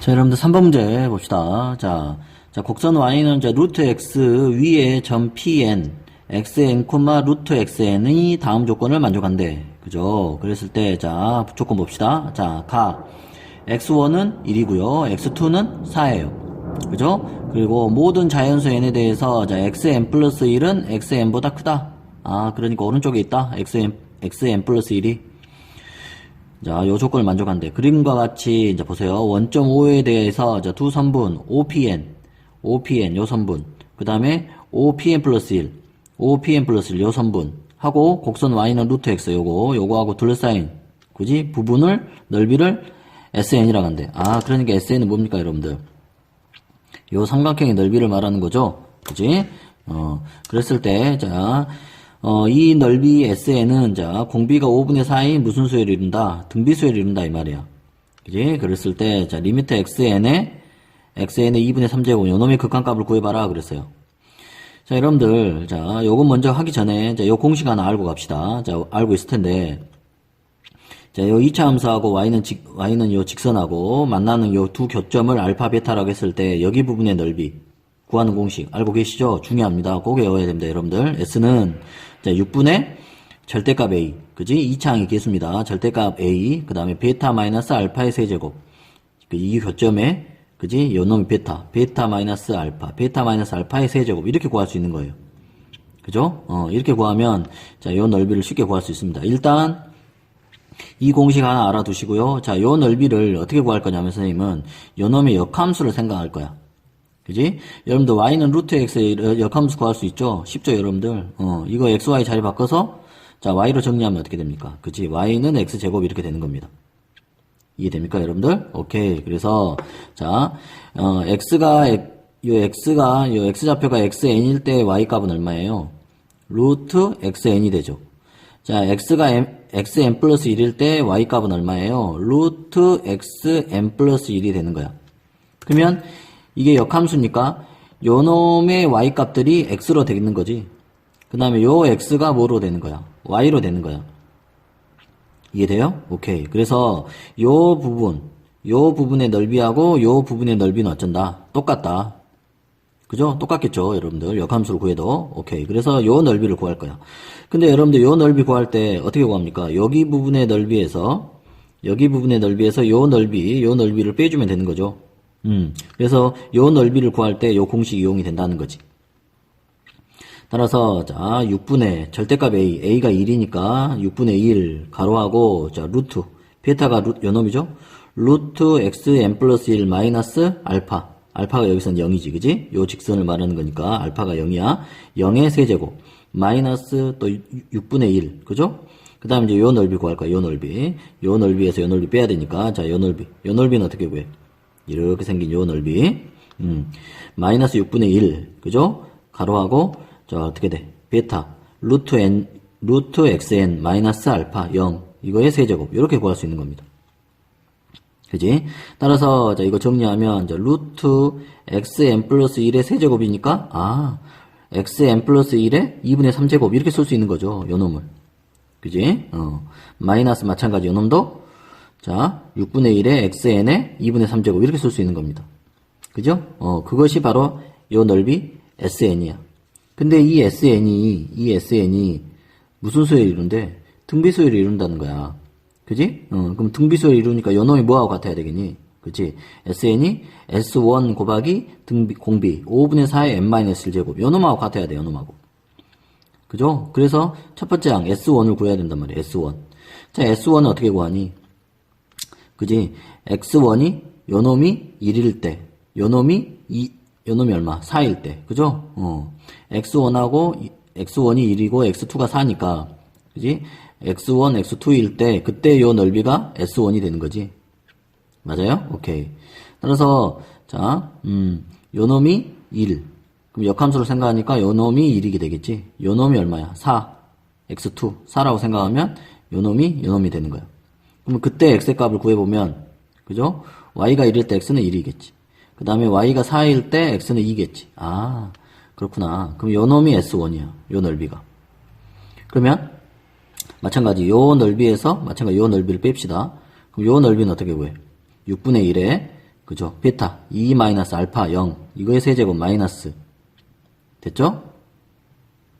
자, 여러분들 3번 문제 봅시다. 자, 자, 곡선 y는 자, 루트 x 위에 점 pn, xn, 루트 xn이 다음 조건을 만족한대. 그죠? 그랬을 때, 자, 조건 봅시다. 자, 가. x1은 1이고요. x2는 4예요. 그죠? 그리고 모든 자연수 n에 대해서, 자, xn 플러스 1은 xn보다 크다. 아, 그러니까 오른쪽에 있다. xn, xn 플러스 1이. 자, 요 조건을 만족한대. 그림과 같이 이제 보세요. 원점 5에 대해서 자, 두 선분 OPN, OPN 요 선분, 그 다음에 OPN 플러스 1, OPN 플러스 1요 선분 하고 곡선 Y는 루트 X 요거 요거하고 둘러싸인 굳이 부분을 넓이를 SN이라고 한대. 아, 그러니까 SN은 뭡니까, 여러분들? 요 삼각형의 넓이를 말하는 거죠. 그지? 어, 그랬을 때, 자, 어, 이 넓이 SN은, 자, 공비가 5분의 4인 무슨 수열을 이룬다? 등비 수열을 이룬다, 이 말이야. 그지? 그랬을 때, 자, 리미트 XN에, XN의 2분의 3제곱, 요놈의 극한값을 구해봐라, 그랬어요. 자, 여러분들, 자, 요거 먼저 하기 전에, 자, 요 공식 하나 알고 갑시다. 자, 알고 있을 텐데, 자, 요 2차 함수하고 y는 직, y는 요 직선하고 만나는 요 두 교점을 알파 베타라고 했을 때 여기 부분의 넓이 구하는 공식 알고 계시죠? 중요합니다. 꼭 외워야 됩니다, 여러분들. s는 자, 6분의 절대값 a. 그지? 2차 항이 개수입니다. 절대값 a. 그 다음에 베타 마이너스 알파의 세제곱. 그이 교점에 그지? 요 놈이 베타. 베타 마이너스 알파. 베타 마이너스 알파의 세제곱. 이렇게 구할 수 있는 거예요. 그죠? 어, 이렇게 구하면 자, 요 넓이를 쉽게 구할 수 있습니다. 일단 이 공식 하나 알아두시고요. 자, 요 넓이를 어떻게 구할 거냐면 선생님은 요 놈의 역함수를 생각할 거야. 그지? 여러분들 y는 루트 x의 역함수 구할 수 있죠? 쉽죠, 여러분들? 어, 이거 xy 자리 바꿔서 자, y로 정리하면 어떻게 됩니까? 그지? y는 x제곱 이렇게 되는 겁니다. 이해됩니까, 여러분들? 오케이. 그래서 자, 어, x가 요 x가 요 x좌표가 xn일 때 y 값은 얼마예요? 루트 xn이 되죠. 자, x가 m, xn 플러스 1일 때 y 값은 얼마예요? 루트 xn 플러스 1이 되는 거야. 그러면 이게 역함수니까 요 놈의 y 값들이 x로 되는 거지. 그 다음에 요 x가 뭐로 되는 거야? y로 되는 거야. 이해돼요? 오케이. 그래서 요 부분, 요 부분의 넓이하고 요 부분의 넓이는 어쩐다? 똑같다. 그죠? 똑같겠죠, 여러분들. 역함수를 구해도. 오케이. 그래서 요 넓이를 구할 거야. 근데 여러분들 요 넓이 구할 때 어떻게 구합니까? 여기 부분의 넓이에서, 여기 부분의 넓이에서 요 넓이, 요 넓이를 빼주면 되는 거죠. 음. 그래서 요 넓이를 구할 때 요 공식 이용이 된다는 거지. 따라서, 자, 6분의 절대값 a, a가 1이니까 6분의 1 가로하고, 자, 루트, 베타가 루, 요 놈이죠? 루트 xn 플러스 1 마이너스 알파. 알파가 여기서는 0이지, 그지? 요 직선을 말하는 거니까 알파가 0이야. 0의 세제곱. 마이너스 또 6분의 1. 그죠? 그 다음에 이제 요 넓이 구할 거야, 요 넓이. 요 넓이에서 요 넓이 빼야 되니까. 자, 요 넓이. 요 넓이는 어떻게 구해? 이렇게 생긴 요 넓이. 음. 마이너스 6분의 1. 그죠? 가로하고, 자, 어떻게 돼? 베타. 루트 n, 루트 xn 마이너스 알파 0. 이거의 세제곱. 이렇게 구할 수 있는 겁니다. 그지? 따라서, 자, 이거 정리하면, 자, 루트 xn 플러스 1의 세제곱이니까, 아, xn 플러스 1의 2분의 3제곱, 이렇게 쓸 수 있는 거죠, 요 놈을. 그지? 어, 마이너스 마찬가지 요 놈도, 자, 6분의 1의 xn의 2분의 3제곱, 이렇게 쓸 수 있는 겁니다. 그죠? 어, 그것이 바로 요 넓이 sn이야. 근데 이 sn이, 이 sn이 무슨 수를 이룬대? 등비수를 이룬다는 거야. 그지? 어, 그럼 등비수를 이루니까 요 놈이 뭐하고 같아야 되겠니? 그치? SN이 S1 곱하기 등비, 공비 5분의 4의 n-1 제곱 요 놈하고 같아야 돼, 요 놈하고. 그죠? 그래서 첫 번째 항 S1을 구해야 된단 말이야, S1. 자, S1은 어떻게 구하니? 그지? X1이 요 놈이 1일 때, 요 놈이 2, 요 놈이 얼마? 4일 때. 그죠? 어. X1하고 X1이 1이고 X2가 4니까. 그지? X1, X2일 때 그때 요 넓이가 S1이 되는 거지. 맞아요? 오케이. 따라서 자, 음, 요 놈이 1. 그럼 역함수를 생각하니까 요 놈이 1이게 되겠지. 요 놈이 얼마야? 4. X2. 4라고 생각하면 요 놈이 요 놈이 되는 거야. 그럼 그때 X의 값을 구해보면 그죠? Y가 1일 때 X는 1이겠지. 그 다음에 Y가 4일 때 X는 2겠지. 아, 그렇구나. 그럼 요 놈이 S1이야. 요 넓이가. 그러면 마찬가지 요 넓이에서 마찬가지 요 넓이를 뺍시다. 그럼 요 넓이는 어떻게 구해? 6분의 1에 그죠? 베타 2 마이너스 알파 0 이거의 세제곱 마이너스 됐죠?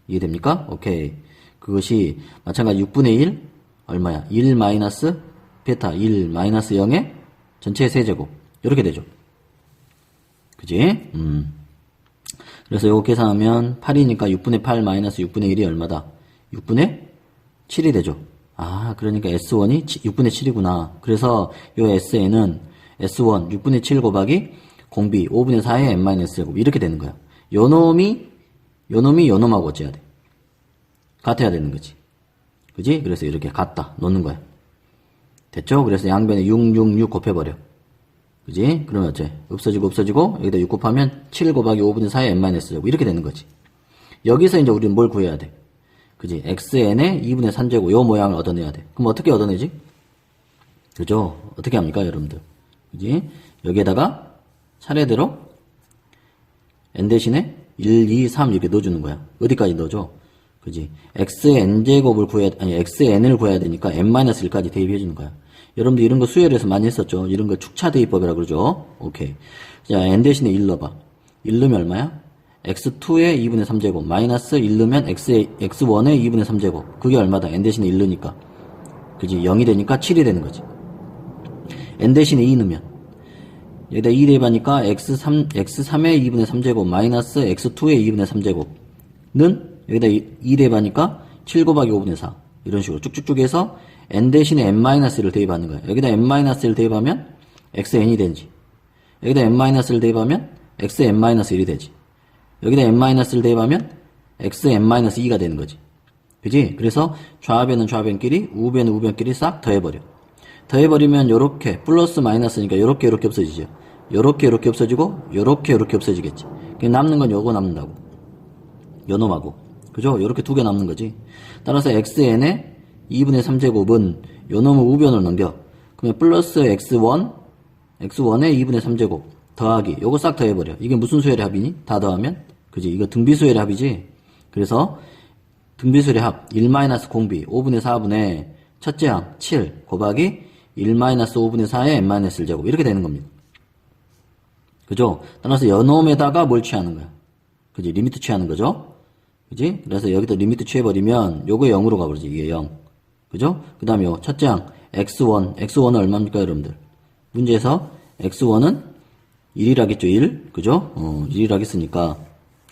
이해됩니까? 오케이 그것이 마찬가지 6분의 1 얼마야? 1 마이너스 베타 1 마이너스 0의 전체 세제곱 이렇게 되죠 그지? 음. 그래서 요거 계산하면 8이니까 6분의 8 마이너스 6분의 1이 얼마다? 6분의 7이 되죠. 아, 그러니까 S1이 6분의 7이구나. 그래서 요 SN은 S1 6분의 7 곱하기 공비 5분의 4의 n-제곱 이렇게 되는 거야. 요 놈이 요 놈이 요 놈하고 어째야 돼? 같아야 되는 거지. 그지? 그래서 이렇게 같다 놓는 거야. 됐죠? 그래서 양변에 6, 6, 6 곱해버려. 그지? 그러면 어째? 없어지고 없어지고 여기다 6 곱하면 7 곱하기 5분의 4의 n-제곱 이렇게 되는 거지. 여기서 이제 우리는 뭘 구해야 돼? 그지? xn의 2분의 3제곱 요 모양을 얻어내야 돼. 그럼 어떻게 얻어내지? 그죠? 어떻게 합니까, 여러분들? 그지? 여기에다가 차례대로 n 대신에 1, 2, 3 이렇게 넣어주는 거야. 어디까지 넣어줘? 그지? xn제곱을 구해야, 아니, xn을 구해야 되니까 n-1까지 대입해 주는 거야. 여러분들 이런 거 수열에서 많이 했었죠? 이런 거 축차 대입법이라 그러죠? 오케이. 자, n 대신에 1 넣어봐. 1 넣으면 얼마야? x2의 2분의 3제곱 마이너스 1 넣으면 x, x1의 2분의 3제곱 그게 얼마다? n 대신에 1 넣으니까 그지? 0이 되니까 7이 되는 거지 n 대신에 2 넣으면 여기다 2 대입하니까 x3, x3의 2분의 3제곱 마이너스 x2의 2분의 3제곱는 여기다 2 대입하니까 7 곱하기 5분의 4 이런 식으로 쭉쭉쭉 해서 n 대신에 n-를 대입하는 거야 여기다 n-를 대입하면 xn이 되지 여기다 n-를 대입하면 xn-1이 되지 여기다 n-를 대입하면 xn-2가 되는 거지. 그지? 그래서 좌변은 좌변끼리, 우변은 우변끼리 싹 더해버려. 더해버리면 요렇게, 플러스 마이너스니까 요렇게 요렇게 없어지죠. 요렇게 요렇게 없어지고, 요렇게 요렇게 없어지겠지. 그냥 남는 건 요거 남는다고. 요 놈하고. 그죠? 요렇게 두 개 남는 거지. 따라서 xn의 2분의 3제곱은 요놈을 우변을 넘겨. 그러면 플러스 x1, x1의 2분의 3제곱. 더하기 요거 싹 더해버려 이게 무슨 수열의 합이니? 다 더하면 그지 이거 등비수열의 합이지 그래서 등비수열의 합1 공비 5분의 4분의 첫째 항 7 곱하기 1 5분의 4의 n 1제곱 이렇게 되는 겁니다 그죠? 따라서 연놈에다가 뭘 취하는 거야 그지 리미트 취하는 거죠 그지? 그래서 여기다 리미트 취해버리면 요거 0으로 가버리지 이게 0 그죠? 그 다음에 요 첫째 항 x1 x1은 얼마입니까 여러분들 문제에서 x1은 1이라겠죠, 1. 그죠? 어, 1이라겠으니까.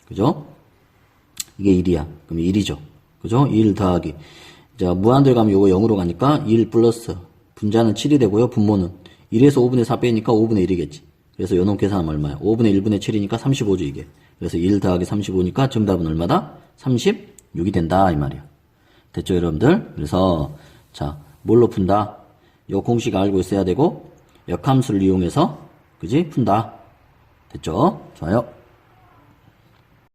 그죠? 이게 1이야. 그럼 1이죠. 그죠? 1 더하기. 자, 무한들 가면 요거 0으로 가니까 1 플러스. 분자는 7이 되고요. 분모는 1에서 5분의 4 빼니까 5분의 1이겠지. 그래서 요놈 계산하면 얼마야? 5분의 1분의 7이니까 35죠, 이게. 그래서 1 더하기 35니까 정답은 얼마다? 36이 된다, 이 말이야. 됐죠, 여러분들? 그래서, 자, 뭘로 푼다? 요 공식 알고 있어야 되고, 역함수를 이용해서 그지? 푼다. 됐죠? 좋아요.